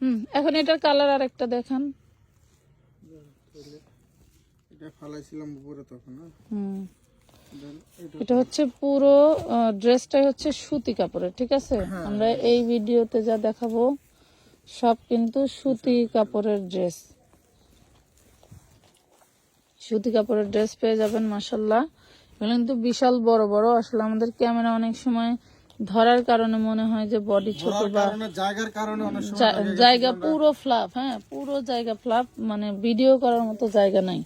হুম এখন এটার কালার আর একটা দেখান। এটা ফালাইছিলাম উপরে তখন হুম। এটা হচ্ছে পুরো ড্রেসটাই হচ্ছে সুতি কাপড়ের ঠিক আছে? আমরা এই ভিডিওতে যা দেখাবো সব কিন্তু সুতি কাপড়ের ড্রেস সুতি কাপড়ের ড্রেস পেয়ে যাবেন মাসাল্লাহ এগুলো কিন্তু বিশাল বড় বড় আসলে আমাদের ক্যামেরা অনেক সময় ধরার কারণে মনে হয় যে বডি ছোট বা জায়গার কারণে জায়গা পুরো ফ্লাপ হ্যাঁ পুরো জায়গা ফ্লাপ মানে ভিডিও করার মতো জায়গা নাই।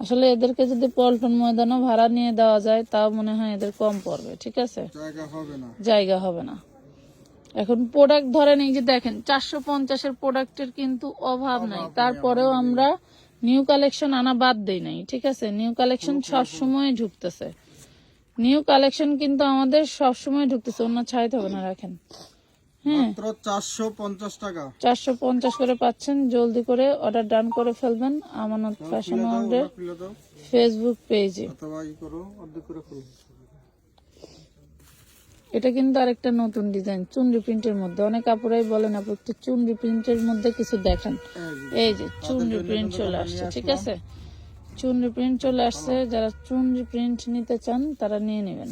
আসলে এদেরকে যদি পল্টন ময়দানও ভাড়া নিয়ে দেওয়া যায় তাও মনে হয় এদের কম পড়বে ঠিক আছে? জায়গা হবে না। জায়গা হবে না। এখন প্রোডাক্ট ধরেন এই যে দেখেন চারশো পঞ্চাশের প্রোডাক্টের কিন্তু অভাব নাই। তারপরেও আমরা নিউ কালেকশন আনা বাদ দেই নাই ঠিক আছে? নিউ কালেকশন সবসময় ঢুকতেছে। নিউ কালেকশন কিন্তু আমাদের সবসময় ঢুকতেছে অন্য ছাইতে হবে না রাখেন। হ্যাঁ। চারশো পঞ্চাশ টাকা। চারশো পঞ্চাশ করে পাচ্ছেন জলদি করে অর্ডার ডান করে ফেলবেন আমানত ফ্যাশন ওয়ার্ল্ডের ফেসবুক পেজে এটা কিন্তু আরেকটা নতুন ডিজাইন চুনরি প্রিন্টের মধ্যে। অনেক কাপড়াই বলেন আপু একটু চুনরি প্রিন্টের মধ্যে কিছু দেখান। এই যে চুনরি প্রিন্ট চলে আসছে ঠিক আছে? চুনরি প্রিন্ট চলে আসছে। যারা চুনরি প্রিন্ট নিতে চান তারা নিয়ে নেবেন।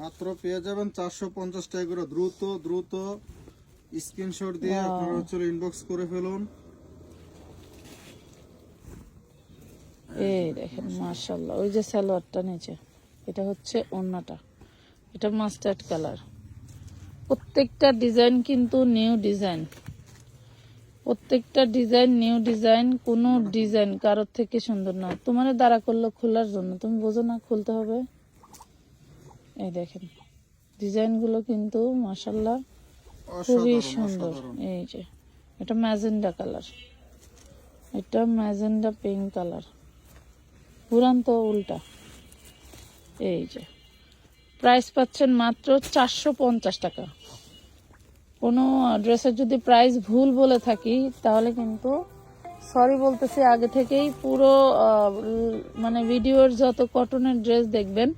মাত্র পেয়ে যাবেন চারশো পঞ্চাশ টাকা করে। দ্রুত দ্রুত স্ক্রিনশট দিয়ে আপনারা হচ্ছে ইনবক্স করে ফেলুন। এই দেখেন মার্শাল্লাহ ওই যে সালোয়ারটা নিচে এটা হচ্ছে ওন্নাটা। এটা মাস্টার্ড কালার প্রত্যেকটা ডিজাইন কিন্তু নিউ ডিজাইন প্রত্যেকটা ডিজাইন নিউ ডিজাইন কোনো ডিজাইন কারোর থেকে সুন্দর না। তোমার দ্বারা করল খোলার জন্য। তুমি বোঝো না খুলতে হবে। এই দেখেন ডিজাইনগুলো কিন্তু মাসাল্লাহ খুবই সুন্দর। এই যে এটা ম্যাজেন্ডা কালার। এটা ম্যাজেন্ডা পিঙ্ক কালার। পুরান তো উল্টা। এই যে প্রাইস পাচ্ছেন মাত্র চারশো পঞ্চাশ টাকা। কোনো ড্রেসের যদি প্রাইস ভুল বলে থাকি তাহলে কিন্তু সরি বলতেছি আগে থেকেই পুরো মানে ভিডিওর যত কটনের ড্রেস দেখবেন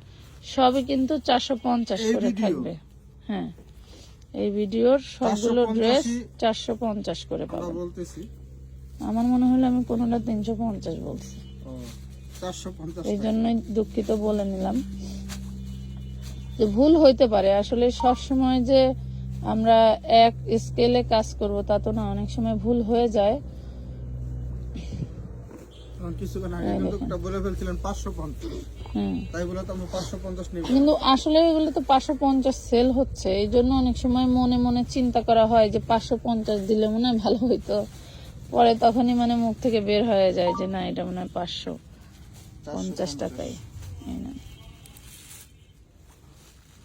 সবই কিন্তু চারশো পঞ্চাশ করে থাকবে। হ্যাঁ এই ভিডিওর সবগুলো ড্রেস চারশো পঞ্চাশ করে পাবেন। আমার মনে হলো আমি কোনোটা তিনশো পঞ্চাশ বলছি। এই জন্যই দুঃখিত বলে নিলাম। যে ভুল হইতে পারে আসলে সব সময় যে আমরা এক স্কেলে কাজ করব তা তো না অনেক সময় ভুল হয়ে যায়। কিন্তু নেব। কিন্তু আসলে এগুলো তো পাঁচশো পঞ্চাশ সেল হচ্ছে এই জন্য অনেক সময় মনে মনে চিন্তা করা হয় যে পাঁচশো পঞ্চাশ দিলে মনে হয় ভালো হইতো। পরে তখনই মানে মুখ থেকে বের হয়ে যায় যে না এটা মনে হয় পাঁচশো পঞ্চাশ। টাকাই এই না।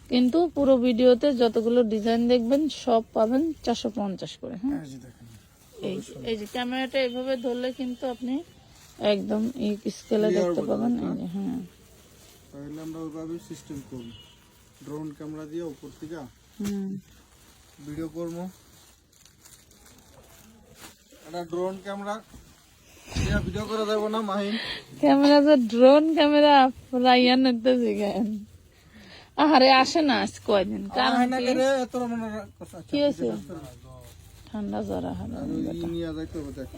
কিন্তু পুরো ভিডিওতে যতগুলো ডিজাইন দেখবেন সব পাবেন চারশো পঞ্চাশ করে হ্যাঁ? এই যে এই যে ক্যামেরাটা এভাবে ধরলে কিন্তু আপনি একদম এই স্কেলে দেখতে পাবেন এই যে হ্যাঁ। তাহলে আমরা ওইভাবে সিস্টেম করব। ড্রোন ক্যামেরা দিয়ে উপর থেকে হুম। ভিডিও করব। এটা ড্রোন ক্যামেরা ভিডিও করা যাবে না মাহিন? ক্যামেরা যে ড্রোন ক্যামেরা রাইয়ান নিতে শিখেন আরে আসে না আজ কয়দিন? কি? মনে হয়েছে? ঠান্ডা জ্বর আহার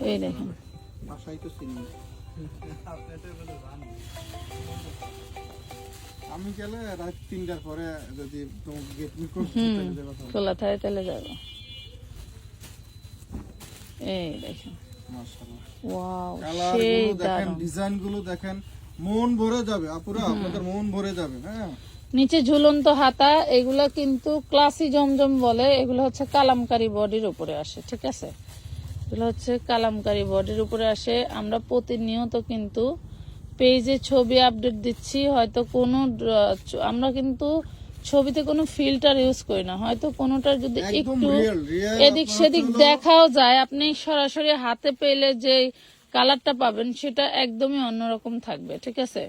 এই দেখেন। আমি গেলে রাত তিনটার পরে যদি। খোলা থাকে তাহলে যাব। এই দেখেন। ডিজাইনগুলো দেখেন মন ভরে যাবে আপুরা আপনাদের মন ভরে যাবে হ্যাঁ? নিচে ঝুলন্ত হাতা এগুলো কিন্তু ক্লাসি জমজম বলে এগুলো হচ্ছে কালামকারি বডির উপরে আসে ঠিক আছে? এগুলো হচ্ছে কালামকারি বডির উপরে আসে। আমরা প্রতিনিয়ত কিন্তু পেজে ছবি আপডেট দিচ্ছি হয়তো কোনো আমরা কিন্তু ছবিতে কোনো ফিল্টার ইউজ করি না হয়তো কোনোটার যদি একটু এদিক সেদিক দেখাও যায় আপনি সরাসরি হাতে পেলে যে কালারটা পাবেন সেটা একদমই অন্যরকম থাকবে ঠিক আছে?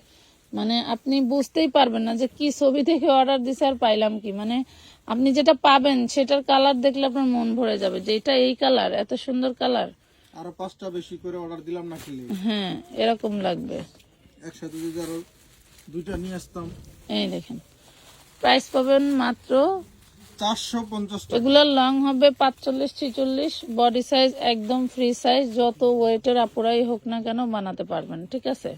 মানে আপনি বুঝতেই পারবেন না যে কি ছবি থেকে অর্ডার দিছে আর পাইলাম কি। মানে আপনি যেটা পাবেন সেটার কালার দেখলে আপনার মন ভরে যাবে যে এটা এই কালার এত সুন্দর কালার আরও পাঁচটা বেশি করে অর্ডার দিলাম না কিলে হ্যাঁ এরকম লাগবে। একসাথে যদি আরও দুইটা নিয়ে আসতাম। এই দেখেন প্রাইস পাবেন মাত্র চারশো পঞ্চাশ এগুলোর লং হবে পাঁচচল্লিশ ছিচল্লিশ বডি সাইজ একদম ফ্রি সাইজ যত ওয়েটের আপুরাই হোক না কেন বানাতে পারবেন ঠিক আছে?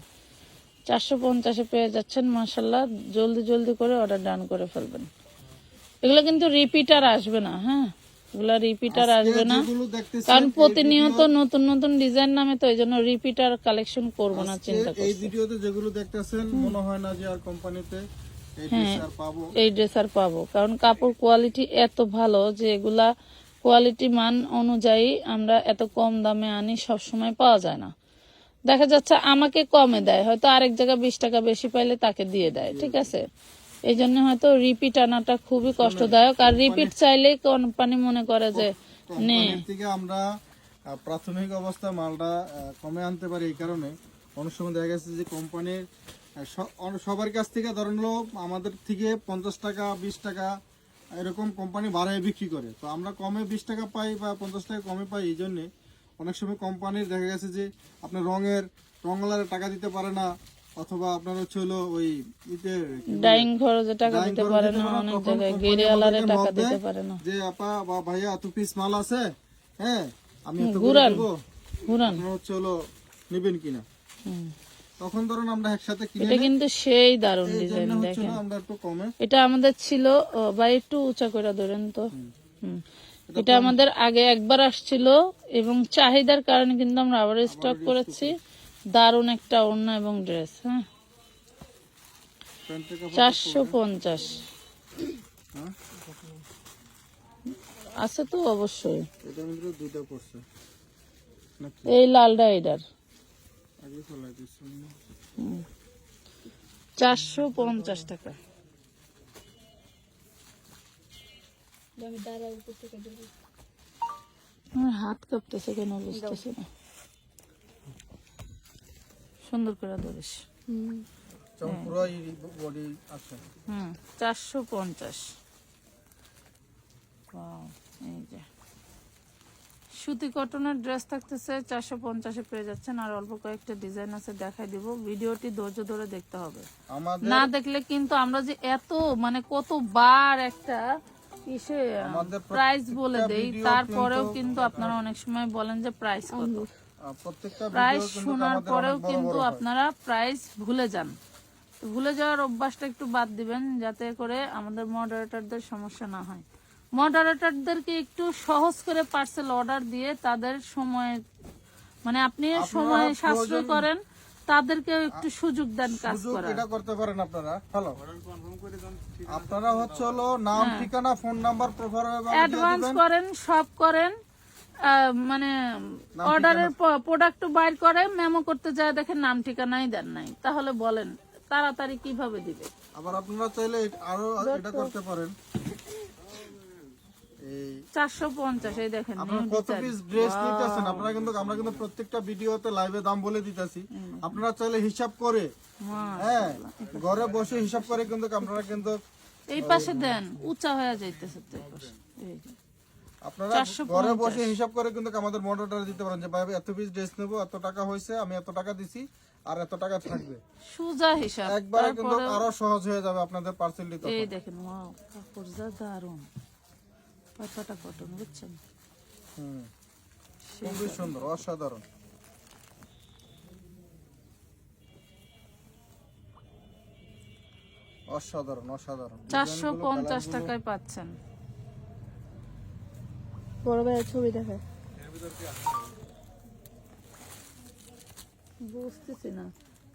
চারশো পঞ্চাশে পেয়ে যাচ্ছেন মাসাল্লাহ জলদি জলদি করে অর্ডার ডান করে ফেলবেন। এগুলো কিন্তু রিপিটার আসবে না হ্যাঁ? এগুলো রিপিটার আসবে না। কারণ প্রতিনিয়ত নতুন নতুন ডিজাইন নামে তো এই জন্য রিপিটার কালেকশন করব না চিন্তা এই ভিডিওতে যেগুলো দেখতেছেন মনে হয় না যে আর কোম্পানিতে এই হ্যাঁ। ড্রেস আর পাবো। এই ড্রেস আর পাবো। কারণ কাপড় কোয়ালিটি এত ভালো যে এগুলা কোয়ালিটি মান অনুযায়ী আমরা এত কম দামে আনি সব সময় পাওয়া যায় না। দেখা যাচ্ছে আমাকে কমে দেয়। হয়তো আরেক জায়গায় বিশ টাকা বেশি পাইলে তাকে দিয়ে দেয় ঠিক আছে? এই জন্য হয়তো রিপিট আনাটা খুবই কষ্টদায়ক। আর রিপিট চাইলেই কোম্পানি মনে করে যে নে। থেকে আমরা প্রাথমিক অবস্থায় মালটা কমে আনতে পারি এই কারণে। অনেক সময় দেখা গেছে যে কোম্পানির সবার কাছ থেকে ধরেন আমাদের থেকে পঞ্চাশ টাকা বিশ টাকা এরকম কোম্পানি বাড়ায় বিক্রি করে। তো আমরা কমে বিশ টাকা পাই বা পঞ্চাশ টাকা কমে পাই এই জন্যে অনেক সময় কোম্পানির দেখা গেছে যে আপনার রঙের রঙলারে টাকা দিতে পারে না অথবা আপনার হচ্ছে হলো ওই ইতে ডাইং খরচে টাকা দিতে পারে না অনেক জায়গায় গেরিয়ালারে টাকা দিতে পারে না। যে আপা বা ভাইয়া পিস মাল আছে হ্যাঁ আমি করে ঘুরান। ঘুরান। হচ্ছে হলো নেবেন কিনা? তখন ধরুন আমরা একসাথে কিনে এটা কিন্তু সেই দারুণ এই ডিজাইন দেখেন। আমরা একটু কমে। এটা আমাদের ছিল বা একটু উঁচা করে ধরেন তো। হুম। এটা আমাদের আগে একবার আসছিল এবং চাহিদার কারণে কিন্তু আমরা আবার স্টক করেছি। দারুণ একটা ওড়না এবং ড্রেস হ্যাঁ? চারশো পঞ্চাশ। হ্যাঁ? আছে তো অবশ্যই। এটার মধ্যে দুইটা পড়ছে। নাকি? এই আমার হাত কাঁপতেছে কেন বুঝতেছি না। সুন্দর করে ধরিস। হুম। চারশো পঞ্চাশ। এই যে। সুতি কটনের ড্রেস থাকতেছে চারশো পঞ্চাশে পেয়ে যাচ্ছেন। আর অল্প কয়েকটা ডিজাইন আছে দেখাই দিব। ভিডিওটি ধৈর্য ধরে দেখতে হবে। না দেখলে কিন্তু আমরা যে এত মানে কতবার একটা ইসে প্রাইস বলে দেই। তারপরেও কিন্তু- কিন্তু আপনারা অনেক সময় বলেন যে প্রাইস কত। প্রাইস শোনার পরেও কিন্তু আপনারা প্রাইস ভুলে যান। ভুলে যাওয়ার অভ্যাসটা একটু বাদ দিবেন যাতে করে আমাদের মডারেটরদের সমস্যা না হয়। মডারেটরদেরকে একটু সহজ করে পার্সেল অর্ডার দিয়ে তাদের সময় মানে আপনি সময় সাশ্রয় করেন। তাদেরকেও একটু সুযোগ দেন কাজ করার। এটা করতে পারেন আপনারা। হ্যালো আপনারা হচ্ছে হলো নাম ঠিকানা ফোন নাম্বার প্রোফাইল অ্যাডভান্স করেন সব করেন। মানে অর্ডারের প্রোডাক্ট বাইর করে মেমো করতে যায় দেখেন নাম ঠিকানাই দেন নাই। তাহলে বলেন তাড়াতাড়ি কীভাবে দিবে? আবার আপনারা চাইলে আরও এটা করতে পারেন। এই দেখেন আপনারা কত পিস ড্রেস নিতেছেন? আপনারা কিন্তু আমরা কিন্তু প্রত্যেকটা ভিডিওতে লাইভে দাম বলে দিতেছি। আপনারা চাইলে হিসাব করে হ্যাঁ ঘরে বসে হিসাব করে কিন্তু আপনারা কিন্তু এই পাশে দেন উঁচা হয়ে যাইতেছে তো এই পাশে। এই আপনারা ঘরে বসে হিসাব করে কিন্তু আমাদের মডেলটা দিতে পারেন যে ভাই এত পিস ড্রেস নেব এত টাকা হয়েছে আমি এত টাকা দিছি আর এত টাকা থাকবে। সোজা হিসাব একবারে কিন্তু আরও সহজ হয়ে যাবে আপনাদের পার্সেল দিতে এই দেখেন ওয়াও কাপড় যা দারুণ পাতাটা কটন বুঝছেন? হুম। খুবই সুন্দর অসাধারণ। অসাধারণ অসাধারণ। চারশো পঞ্চাশ টাকায় পাচ্ছেন। বড় ভাইয়ের ছবি দেখে বুঝতেছি না।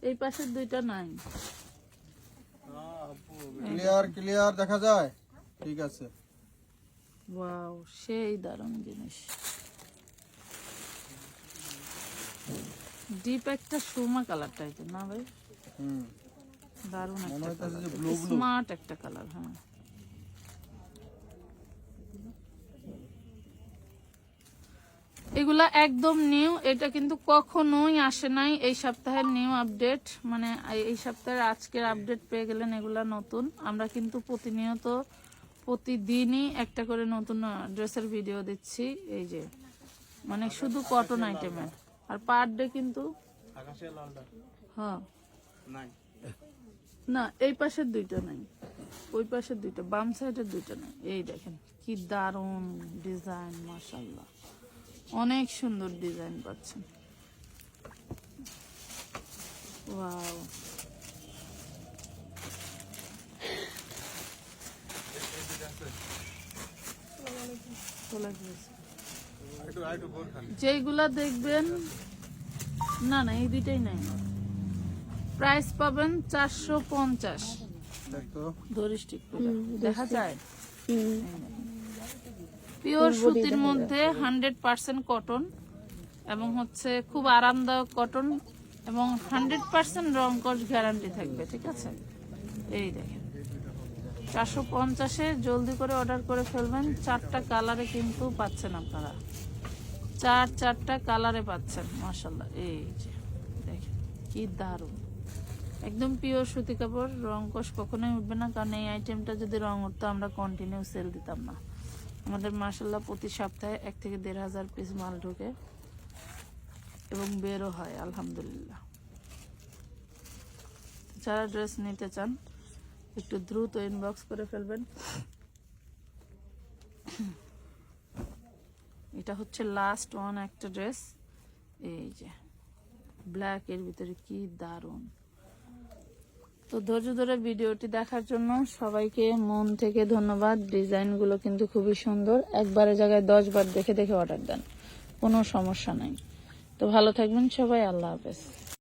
এই পাশের দুইটা নাই। ক্লিয়ার ক্লিয়ার দেখা যায়? ঠিক আছে। ওয়াও সেই দারুণ জিনিস। ডিপ একটা সুমা কালারটা এটা না ভাই? হুম। দারুণ একটা হইতেছে যে কালার ব্লু ব্লু স্মার্ট একটা কালার হ্যাঁ। এগুলা একদম নিউ এটা কিন্তু কখনোই আসে নাই এই সপ্তাহের নিউ আপডেট মানে এই- এই সপ্তাহের আজকের আপডেট পেয়ে গেলেন এগুলা নতুন। আমরা কিন্তু প্রতিনিয়ত প্রতিদিনই একটা করে নতুন ড্রেসের ভিডিও দিচ্ছি। এই যে মানে শুধু কটন আইটেমের আর পার ডে কিন্তু হ্যাঁ। না এই পাশের দুইটা নাই। ওই পাশে দুইটা বাম সাইডের দুইটা না এই দেখেন কি দারুণ ডিজাইন মাশাল্লাহ অনেক সুন্দর ডিজাইন পাচ্ছেন। ওয়াও চলে গিয়েছে যেইগুলা দেখবেন না না এই দুইটাই নাই। প্রাইস পাবেন চারশো পঞ্চাশ। ধরিস ঠিক দেখা যায়? পিওর সুতির মধ্যে হান্ড্রেড পার্সেন্ট কটন এবং হচ্ছে খুব আরামদায়ক কটন এবং হান্ড্রেড পার্সেন্ট রং কস গ্যারান্টি থাকবে ঠিক আছে? এই দেখেন। চারশো পঞ্চাশে জলদি করে অর্ডার করে ফেলবেন। চারটা কালারে কিন্তু পাচ্ছেন আপনারা। চার, চারটা কালারে পাচ্ছেন মাসাল্লাহ এই যে, দেখেন, কি দারুণ। একদম পিওর সুতি কাপড়, রং কষ কখনোই উঠবে না, কারণ এই আইটেমটা যদি রং উঠতো, আমরা কন্টিনিউ সেল দিতাম না। আমাদের মাসাল্লাহ প্রতি সপ্তাহে এক থেকে দেড় হাজার পিস মাল ঢোকে এবং বেরও হয়, আলহামদুলিল্লাহ। যারা ড্রেস নিতে চান একটু দ্রুত ইনবক্স করে ফেলবেন। এটা হচ্ছে লাস্ট ওয়ান একটা ড্রেস এই যে ব্ল্যাক এর ভিতরে কি দারুণ। তো ধৈর্য ধরে ভিডিওটি দেখার জন্য সবাইকে মন থেকে ধন্যবাদ। ডিজাইনগুলো কিন্তু খুবই সুন্দর। একবারের জায়গায় দশ বার দেখে দেখে অর্ডার দেন। কোনো সমস্যা নাই। তো ভালো থাকবেন সবাই। আল্লাহ হাফেজ।